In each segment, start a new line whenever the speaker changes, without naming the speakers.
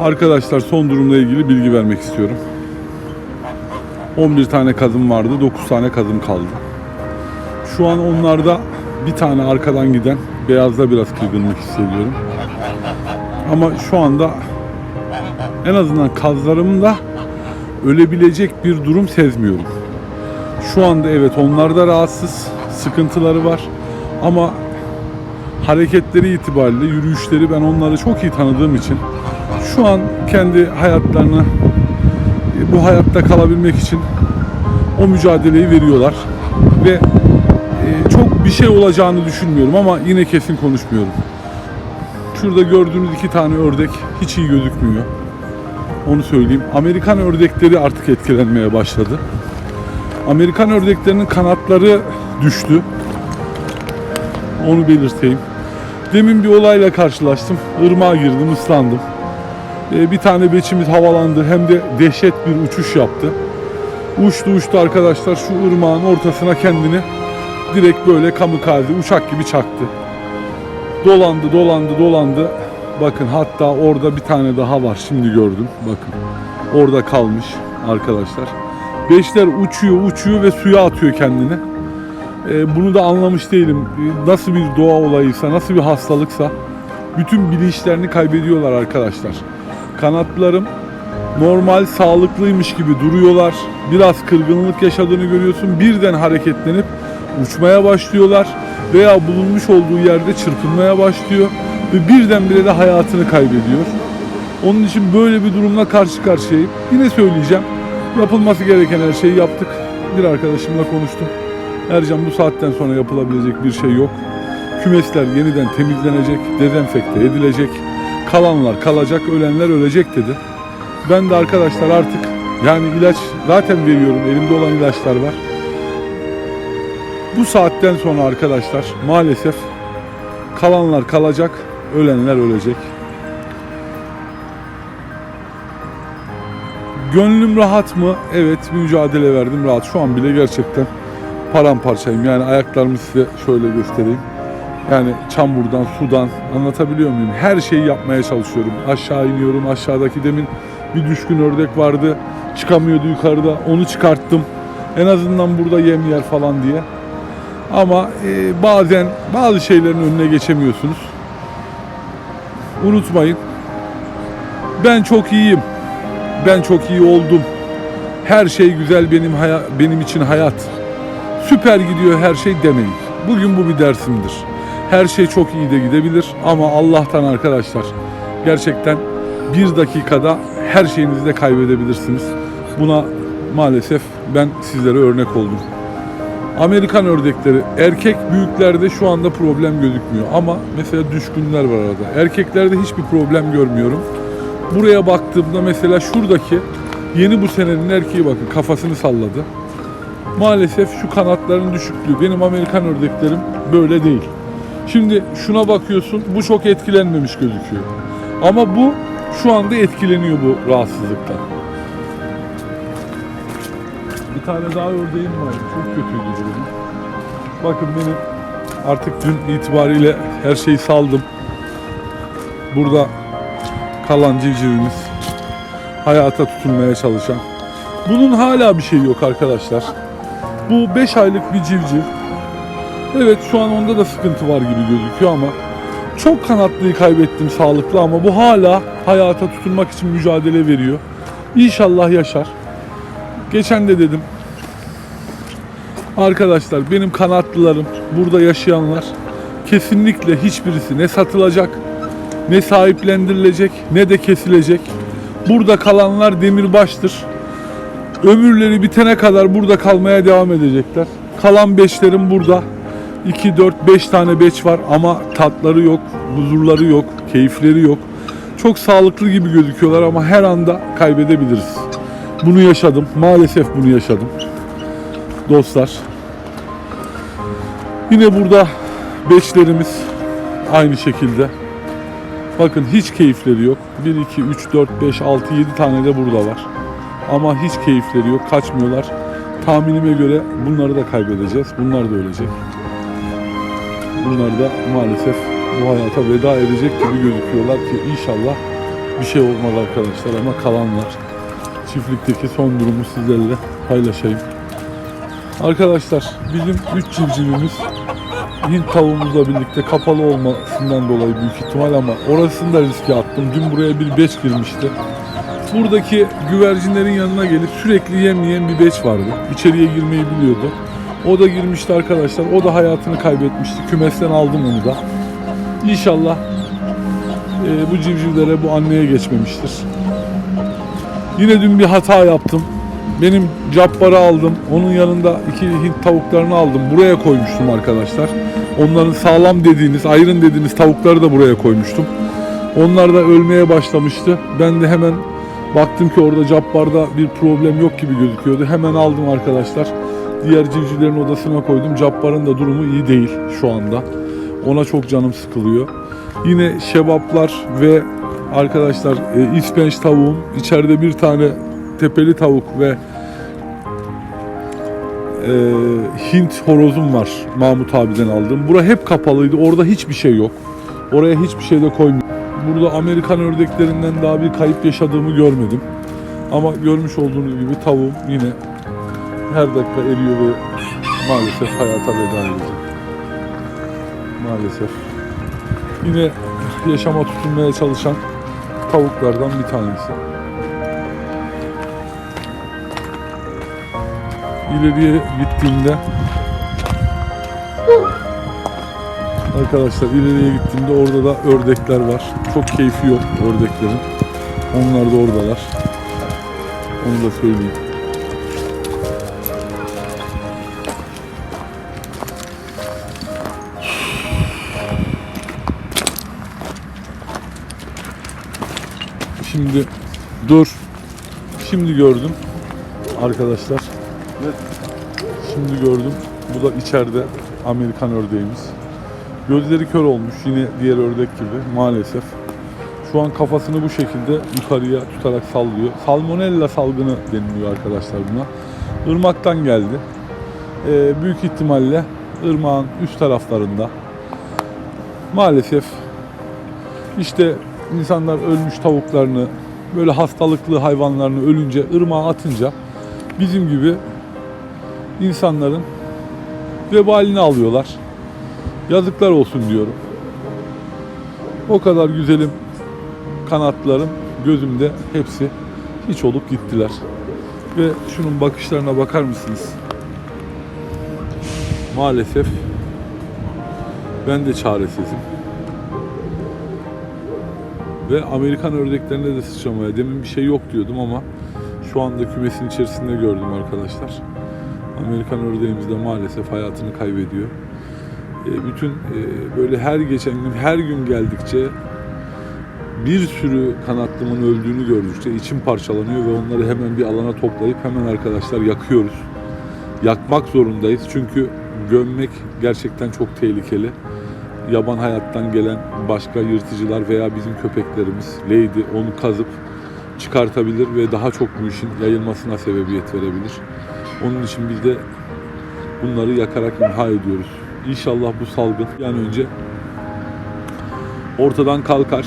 Arkadaşlar son durumla ilgili bilgi vermek istiyorum. 11 tane kadın vardı, 9 tane kadın kaldı. Şu an onlarda bir tane arkadan giden beyazda biraz kırgınlık hissediyorum. Ama şu anda en azından kazlarımda ölebilecek bir durum sezmiyorum. Şu anda evet onlar da rahatsız, sıkıntıları var. Ama hareketleri itibariyle yürüyüşleri ben onları çok iyi tanıdığım için şu an kendi hayatlarını bu hayatta kalabilmek için o mücadeleyi veriyorlar ve e, çok bir şey olacağını düşünmüyorum ama yine kesin konuşmuyorum. Şurada gördüğünüz iki tane ördek hiç iyi gözükmüyor. Onu söyleyeyim. Amerikan ördekleri artık etkilenmeye başladı. Amerikan ördeklerinin kanatları düştü. Onu belirteyim. Demin bir olayla karşılaştım. Irmağa girdim, ıslandım. Ee, bir tane beçimiz havalandı hem de dehşet bir uçuş yaptı. Uçtu uçtu arkadaşlar şu ırmağın ortasına kendini direkt böyle kamikaze uçak gibi çaktı. Dolandı dolandı dolandı. Bakın hatta orada bir tane daha var şimdi gördüm. Bakın orada kalmış arkadaşlar. Beşler uçuyor uçuyor ve suya atıyor kendini. Ee, bunu da anlamış değilim. Ee, Nasıl bir doğa olayıysa, nasıl bir hastalıksa bütün bilinçlerini kaybediyorlar arkadaşlar. Kanatlarım normal sağlıklıymış gibi duruyorlar. Biraz kırgınlık yaşadığını görüyorsun. Birden hareketlenip uçmaya başlıyorlar veya bulunmuş olduğu yerde çırpınmaya başlıyor ve birdenbire de hayatını kaybediyor. Onun için böyle bir durumla karşı karşıyayım. Yine söyleyeceğim. Yapılması gereken her şeyi yaptık. Bir arkadaşımla konuştum. Ercan bu saatten sonra yapılabilecek bir şey yok. Kümesler yeniden temizlenecek, dezenfekte edilecek. Kalanlar kalacak, ölenler ölecek dedi. Ben de arkadaşlar artık yani ilaç zaten veriyorum. Elimde olan ilaçlar var. Bu saatten sonra arkadaşlar maalesef kalanlar kalacak, ölenler ölecek. Gönlüm rahat mı? Evet mücadele verdim rahat. Şu an bile gerçekten paramparçayım. Yani ayaklarımı size şöyle göstereyim. Yani çamurdan, sudan anlatabiliyor muyum? Her şeyi yapmaya çalışıyorum. Aşağı iniyorum. Aşağıdaki demin bir düşkün ördek vardı. Çıkamıyordu yukarıda. Onu çıkarttım. En azından burada yem yer falan diye. Ama e, bazen bazı şeylerin önüne geçemiyorsunuz. Unutmayın. Ben çok iyiyim. Ben çok iyi oldum. Her şey güzel benim benim için hayat. Süper gidiyor her şey demeyin. Bugün bu bir dersimdir. Her şey çok iyi de gidebilir ama Allah'tan arkadaşlar gerçekten bir dakikada her şeyinizi de kaybedebilirsiniz. Buna maalesef ben sizlere örnek oldum. Amerikan ördekleri erkek büyüklerde şu anda problem gözükmüyor ama mesela düşkünler var arada. Erkeklerde hiçbir problem görmüyorum. Buraya baktığımda mesela şuradaki yeni bu senenin erkeği bakın kafasını salladı. Maalesef şu kanatların düşüklüğü. Benim Amerikan ördeklerim böyle değil. Şimdi şuna bakıyorsun bu çok etkilenmemiş gözüküyor. Ama bu şu anda etkileniyor bu rahatsızlıktan. Bir tane daha ördeğim var. Çok kötüydü durumu. Bakın benim artık dün itibariyle her şeyi saldım. Burada kalan civcivimiz hayata tutunmaya çalışan. Bunun hala bir şey yok arkadaşlar. Bu 5 aylık bir civciv. Evet şu an onda da sıkıntı var gibi gözüküyor ama çok kanatlıyı kaybettim sağlıklı ama bu hala hayata tutunmak için mücadele veriyor. İnşallah yaşar. Geçen de dedim arkadaşlar benim kanatlılarım burada yaşayanlar kesinlikle hiçbirisi ne satılacak ne sahiplendirilecek ne de kesilecek. Burada kalanlar demirbaştır. Ömürleri bitene kadar burada kalmaya devam edecekler. Kalan beşlerim burada. 2, 4, 5 tane beç var ama tatları yok, huzurları yok, keyifleri yok. Çok sağlıklı gibi gözüküyorlar ama her anda kaybedebiliriz. Bunu yaşadım. Maalesef bunu yaşadım. Dostlar. Yine burada beçlerimiz aynı şekilde. Bakın hiç keyifleri yok. 1, 2, 3, 4, 5, 6, 7 tane de burada var. Ama hiç keyifleri yok. Kaçmıyorlar. Tahminime göre bunları da kaybedeceğiz. Bunlar da ölecek. Bunlar da maalesef bu hayata veda edecek gibi gözüküyorlar ki inşallah bir şey olmadı arkadaşlar ama kalanlar. Çiftlikteki son durumu sizlerle paylaşayım. Arkadaşlar bizim 3 civcivimiz Hint tavuğumuzla birlikte kapalı olmasından dolayı büyük ihtimal ama orasını da riske attım. Dün buraya bir beç girmişti. Buradaki güvercinlerin yanına gelip sürekli yem yiyen bir beç vardı. İçeriye girmeyi biliyordu. O da girmişti arkadaşlar. O da hayatını kaybetmişti. Kümesten aldım onu da. İnşallah e, bu civcivlere bu anneye geçmemiştir. Yine dün bir hata yaptım. Benim cabbarı aldım. Onun yanında iki Hint tavuklarını aldım. Buraya koymuştum arkadaşlar. Onların sağlam dediğiniz, ayrın dediğiniz tavukları da buraya koymuştum. Onlar da ölmeye başlamıştı. Ben de hemen baktım ki orada cabbarda bir problem yok gibi gözüküyordu. Hemen aldım arkadaşlar. Diğer civcivlerin odasına koydum. Cabbarın da durumu iyi değil şu anda. Ona çok canım sıkılıyor. Yine şebaplar ve arkadaşlar e, ispenç tavuğum. içeride bir tane tepeli tavuk ve e, Hint horozum var Mahmut abiden aldım. Bura hep kapalıydı. Orada hiçbir şey yok. Oraya hiçbir şey de koymuyorum. Burada Amerikan ördeklerinden daha bir kayıp yaşadığımı görmedim. Ama görmüş olduğunuz gibi tavuğum yine her dakika eriyor ve maalesef hayata veda edecek. Maalesef. Yine yaşama tutunmaya çalışan tavuklardan bir tanesi. İleriye gittiğimde Arkadaşlar ileriye gittiğimde orada da ördekler var. Çok keyfi yok ördeklerin. Onlar da oradalar. Onu da söyleyeyim. Şimdi dur. Şimdi gördüm arkadaşlar. Şimdi gördüm. Bu da içeride Amerikan ördeğimiz. Gözleri kör olmuş yine diğer ördek gibi maalesef. Şu an kafasını bu şekilde yukarıya tutarak sallıyor. Salmonella salgını deniliyor arkadaşlar buna. Irmaktan geldi. Ee, büyük ihtimalle ırmağın üst taraflarında. Maalesef işte insanlar ölmüş tavuklarını, böyle hastalıklı hayvanlarını ölünce ırmağa atınca bizim gibi insanların vebalini alıyorlar. Yazıklar olsun diyorum. O kadar güzelim kanatlarım gözümde hepsi hiç olup gittiler. Ve şunun bakışlarına bakar mısınız? Maalesef ben de çaresizim. Ve Amerikan ördeklerinde de sıçramaya demin bir şey yok diyordum ama şu anda kümesin içerisinde gördüm arkadaşlar. Amerikan ördeğimiz de maalesef hayatını kaybediyor. E, bütün e, böyle her geçen gün, her gün geldikçe bir sürü kanatlımın öldüğünü gördükçe içim parçalanıyor ve onları hemen bir alana toplayıp hemen arkadaşlar yakıyoruz. Yakmak zorundayız çünkü gömmek gerçekten çok tehlikeli. Yaban hayattan gelen başka yırtıcılar veya bizim köpeklerimiz, lady onu kazıp çıkartabilir ve daha çok bu işin yayılmasına sebebiyet verebilir. Onun için biz de bunları yakarak imha ediyoruz. İnşallah bu salgın bir an önce ortadan kalkar.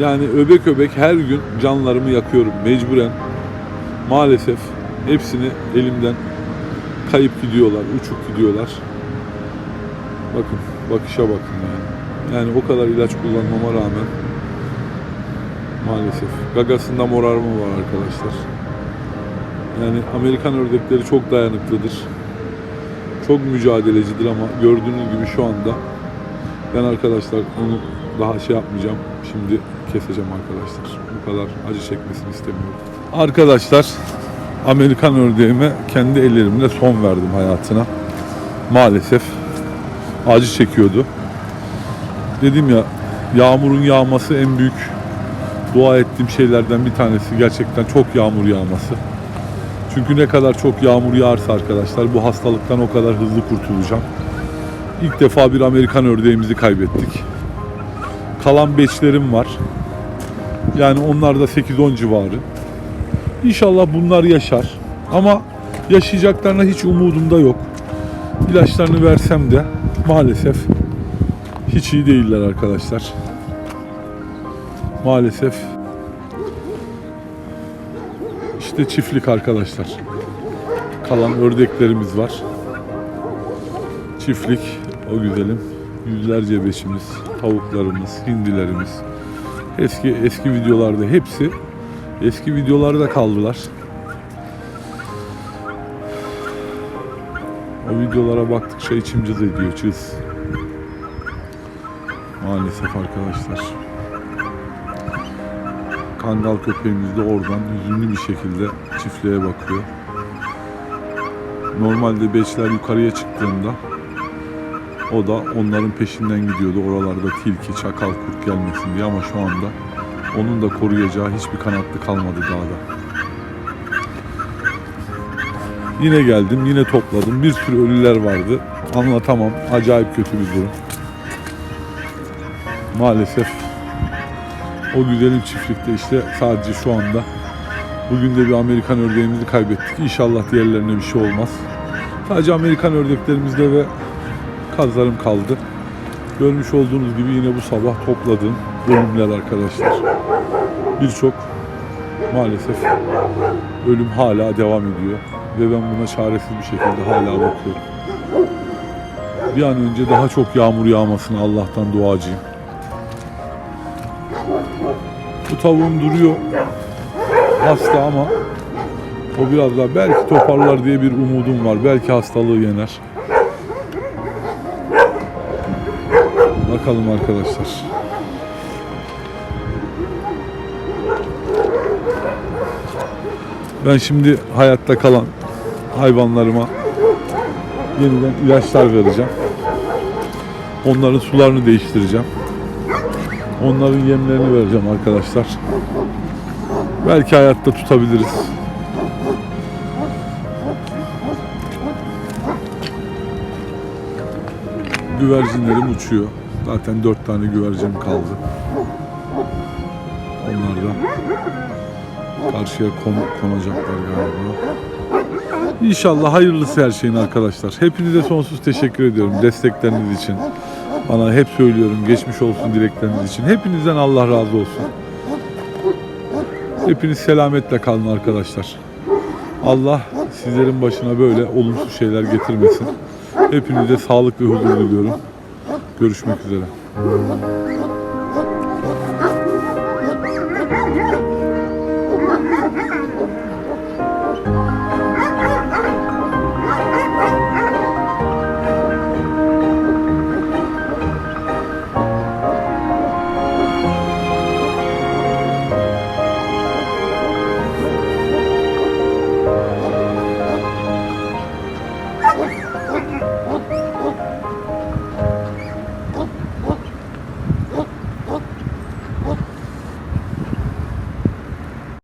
Yani öbek öbek her gün canlarımı yakıyorum mecburen. Maalesef hepsini elimden kayıp gidiyorlar, uçup gidiyorlar. Bakın, bakışa bakın yani. Yani o kadar ilaç kullanmama rağmen maalesef gagasında morarma var arkadaşlar. Yani Amerikan ördekleri çok dayanıklıdır. Çok mücadelecidir ama gördüğünüz gibi şu anda ben arkadaşlar onu daha şey yapmayacağım. Şimdi keseceğim arkadaşlar. Bu kadar acı çekmesini istemiyorum. Arkadaşlar Amerikan ördeğime kendi ellerimle son verdim hayatına. Maalesef acı çekiyordu. Dedim ya yağmurun yağması en büyük dua ettiğim şeylerden bir tanesi gerçekten çok yağmur yağması. Çünkü ne kadar çok yağmur yağarsa arkadaşlar bu hastalıktan o kadar hızlı kurtulacağım. İlk defa bir Amerikan ördeğimizi kaybettik. Kalan beçlerim var. Yani onlar da 8-10 civarı. İnşallah bunlar yaşar. Ama yaşayacaklarına hiç umudum da yok. İlaçlarını versem de maalesef hiç iyi değiller arkadaşlar. maalesef işte çiftlik arkadaşlar. Kalan ördeklerimiz var. Çiftlik o güzelim. Yüzlerce beşimiz, tavuklarımız, hindilerimiz. Eski eski videolarda hepsi eski videolarda kaldılar. O videolara baktıkça içim cız ediyor, cız. Maalesef arkadaşlar. Kangal köpeğimiz de oradan hüzünlü bir şekilde çiftliğe bakıyor. Normalde beçler yukarıya çıktığında o da onların peşinden gidiyordu. Oralarda tilki, çakal, kurt gelmesin diye ama şu anda onun da koruyacağı hiçbir kanatlı kalmadı dağda. Yine geldim, yine topladım. Bir sürü ölüler vardı. Anlatamam. Acayip kötü bir durum. Maalesef o güzelim çiftlikte işte sadece şu anda bugün de bir Amerikan ördeğimizi kaybettik. İnşallah diğerlerine bir şey olmaz. Sadece Amerikan ördeklerimizde ve kazlarım kaldı. Görmüş olduğunuz gibi yine bu sabah topladığım ölümler arkadaşlar. Birçok maalesef ölüm hala devam ediyor ve ben buna çaresiz bir şekilde hala bakıyorum. Bir an önce daha çok yağmur yağmasını Allah'tan duacıyım. Bu tavuğum duruyor hasta ama o biraz daha belki toparlar diye bir umudum var. Belki hastalığı yener. Bakalım arkadaşlar. Ben şimdi hayatta kalan hayvanlarıma yeniden ilaçlar vereceğim. Onların sularını değiştireceğim. Onların yemlerini vereceğim arkadaşlar. Belki hayatta tutabiliriz. Güvercinlerim uçuyor. Zaten dört tane güvercin kaldı. Onlar da karşıya kon- konacaklar galiba. İnşallah hayırlısı her şeyin arkadaşlar. Hepinize sonsuz teşekkür ediyorum destekleriniz için. Bana hep söylüyorum geçmiş olsun dilekleriniz için. Hepinizden Allah razı olsun. Hepiniz selametle kalın arkadaşlar. Allah sizlerin başına böyle olumsuz şeyler getirmesin. Hepinize sağlık ve huzur diliyorum. Görüşmek üzere.